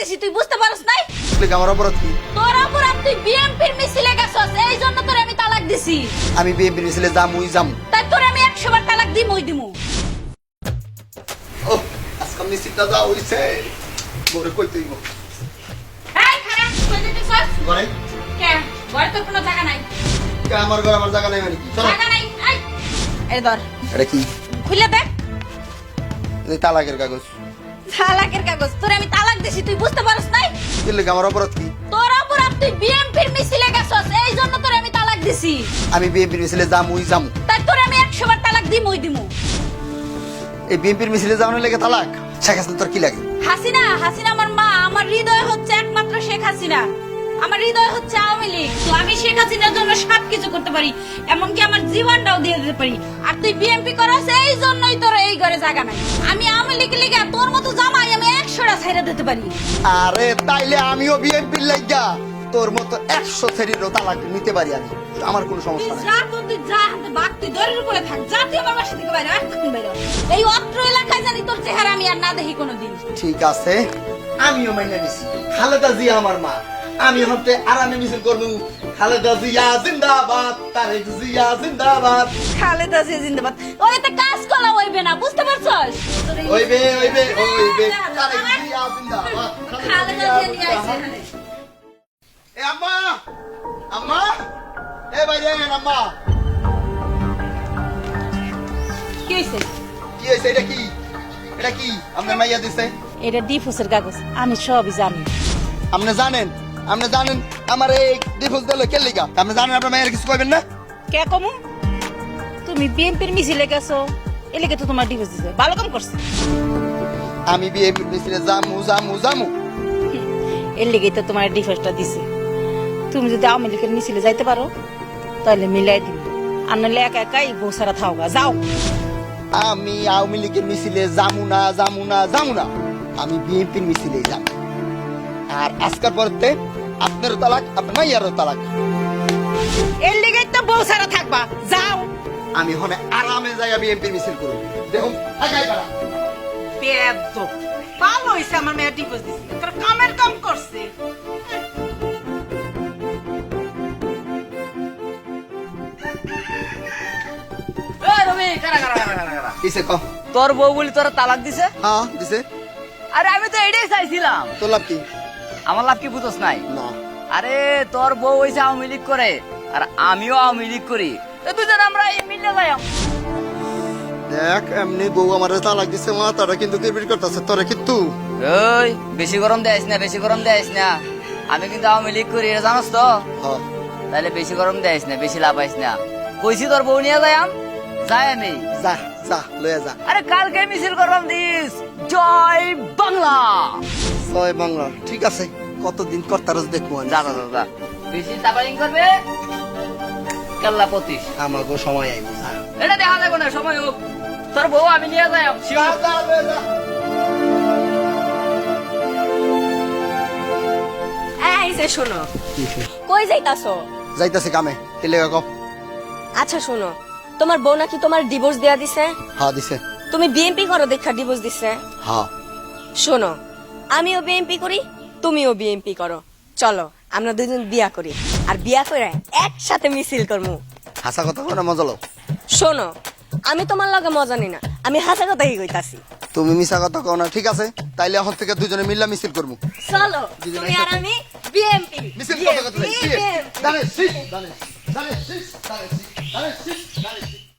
দিছি তুই বুঝতে পারছ নাই? আমার অপরাধ কি? তোর অপরাধ তুই বিএমপির মিছিলে গেছস এই জন্য তোরে আমি তালাক দিছি। আমি বিএনপির মিছিলে যামুই যামু। তাই তোরে আমি একশো বার তালাক দিমই দিমু। ও আজকাল মিছিলটা যা হইছে। বরে কই তুই এই খারাপ কই দিতেছস ঘরে? কে? ঘরে তোর কোনো জায়গা নাই? কে আমার ঘরে আমার জায়গা নাই মানে কি? জায়গা নাই এই। এই ধর। এটা কি? খুলে দেখ। তালাকের কাগজ। তালাকের কাগজ। তোর আমি তালাক দিছি তুই বুঝতে পারছ নাই? কি লাগে আমার অপরাধ কি? তোর অপরাধ তুই বিএমপির মিছিলে গেছস এই জন্য তোর আমি তালাক দিছি। আমি বিএমপির মিছিলে যামুই যামু। তাই তোর আমি একশো বার তালাক দিমই দিমু। এই বিএমপির মিছিলে যাওয়ার লেগে তালাক? শেখ হাসিনা তোর কি লাগে? হাসিনা হাসিনা আমার মা আমার হৃদয় হচ্ছে একমাত্র শেখ হাসিনা। আমার হৃদয় হচ্ছে আওয়ামী লীগ। তো আমি শেখ হাসিনার জন্য সব কিছু করতে পারি এমনকি আমার জীবনটাও দিয়ে দিতে পারি। আর তুই বিএমপি করস এই জন্যই তোর এই ঘরে জায়গা নাই। আমি আওয়ামী লীগ লিগে তোর মতো জামাই আমি একশোটা ছেড়ে দিতে পারি। আরে তাইলে আমিও বিএনপির লাগা তোর মতো একশো থেরিরও তালাক নিতে পারি আমি। আমার কোনো সমস্যা নাই। যা তুই যা হাতে বাঘ তুই দড়ির উপরে থাক। যা তুই আমার বাসা থেকে বাইরে এক্ষুনি বাইরে এই অত্র এলাকায় জানি তোর চেহারা আমি আর না দেখি কোনোদিন। ঠিক আছে আমিও মাইনে নিছি। খালেদা জিয়া আমার মা। আমি হতে আরামে মিছিল করব। খালেদা জিয়া জিন্দাবাদ তারেক জিয়া জিন্দাবাদ। খালেদা জিয়া জিন্দাবাদ। ওই এতে কাজ করা হইবে না বুঝতে পারছস? ওইবে ওইবে ওইবে তারেক জিয়া জিন্দাবাদ খালেদা জিয়া নিয়ে আইছে এ আম্মা আম্মা এ ভাই রে আম্মা। কি হইছে? কি হয়েছে এটা কি? এটা কি? আপনার মাইয়া দিছে? এটা ডিফোসের কাগজ আমি সবই জানি। আপনি জানেন? আপনি জানেন আমার এই ডিভোর্স দিল কে লিগা? আপনি জানেন আপনার মায়ের কিছু কইবেন না? কে কমু? তুমি বিএনপির মিছিলে গেছো এলাকে তো তোমার ডিভোর্স দিছে। ভালো কাম করছে। আমি বিয়ে মিছিলে জামু জামু জামু এর লেগেই তো তোমার ডিভোর্সটা দিছে। তুমি যদি আওয়ামী লীগের মিছিলে যাইতে পারো তাহলে মিলাই দিবি। আর নাহলে একা একাই বউ সারা থাও যাও। আমি আওয়ামী লীগের মিছিলে যামু না যামু না যামু না। আমি বিএনপির মিছিলে যাব আর আজকের পরতে আপনারও তালাক আপনার মাইয়ারও তালাক। এর লেগেই তো বউ সারা থাকবা। যাও। আমি হনে আরামে যাই বিএনপির মিছিল করব। দেখুন আগাই পারা পেদ্দ ভালো হইছে আমার মেয়ে ডিভোর্স দিছে। তোর কামের কাম করছে। ক তোর বউ বলি তোর তালাক দিছে? হ্যাঁ দিছে। আরে আমি তো এটাই চাইছিলাম। তোর লাভ কি? আমার লাভ কি বুঝোস নাই? না। আরে তোর বউ হয়েছে আওয়ামী লীগ করে আর আমিও আওয়ামী লীগ করি। তো দুজন আমরা এই মিলে যাই। দেখ এমনি বউ আমার তালাক দিছে মা তারা কিন্তু কিরবির করতেছে তোরা কিন্তু। ওই বেশি গরম দেয়াইস না বেশি গরম দেয়াইস না। আমি কিন্তু আওয়ামী লীগ করি এটা জানোস তো? হ্যাঁ। তাহলে বেশি গরম দেয়াইস না বেশি লাভ আইস না। কইছি তোর বউ নিয়ে যাই যাই আমি। যা যা লয়ে যা। আরে কালকে মিছিল করবাম দিস। জয় বাংলা। ছয় বাংলা ঠিক আছে। কতদিন কর্তারস দেখব যা, যা বেশি করবে? কেল্লা পতিস আমাকে সময় আইব এটা দেখা যাবে না সময় হোক। তোর বউ আমি নিয়ে যাই শোনো। কই যাইতাছো? যাইতাছে কামে। আচ্ছা শোনো। তোমার বউ নাকি তোমার ডিভোর্স দেয়া দিছে? হ্যাঁ দিছে। তুমি বিএমপি করো দেখা ডিভোর্স দিছে? হ্যাঁ। শোনো আমিও বিএমপি করি তুমিও বিএমপি করো চলো আমরা দুজন বিয়া করি আর বিয়া করে একসাথে মিছিল করব হাসা কথা কো না মজা লও শোনো আমি তোমার লগে মজা নি না আমি হাসা কথা কথাই কইতাছি তুমি মিছা কথা কও না ঠিক আছে তাইলে এখন থেকে দুজনে মিল্লা মিছিল করব চলো তুমি আর আমি বিএমপি মিছিল কথা কথা দাঁড়ে শীষ শীষ দাঁড়ে শীষ দাঁড়ে শীষ দাঁড়ে শীষ